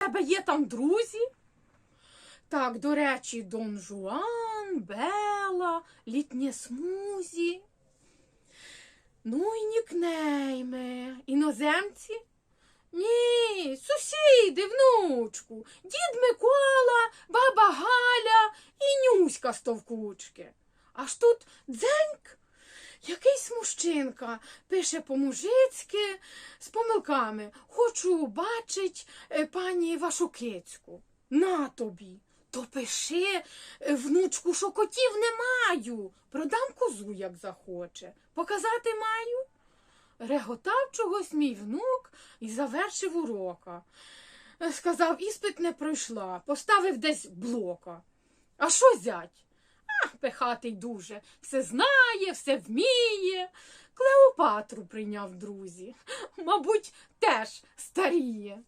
тебе є там друзі? Так, до речі, Дон Жуан, Бела, літнє смузі. Ну і нікнейми. Іноземці? Ні, сусіди, внучку, дід Микола, баба Галя і Нюська з товкучки. Аж тут дзеньк. Якийсь мужчинка пише по-мужицьки з помилками. Хочу бачить е, пані вашу кицьку. На тобі. То пиши, е, внучку, що котів не маю. Продам козу, як захоче. Показати маю. Реготав чогось мій внук і завершив урока. Е, Сказав, іспит не пройшла, поставив десь блока. А що зять? А, пехатий дуже, все знає, все вміє. Клеопатру прийняв друзі. Мабуть, теж старіє.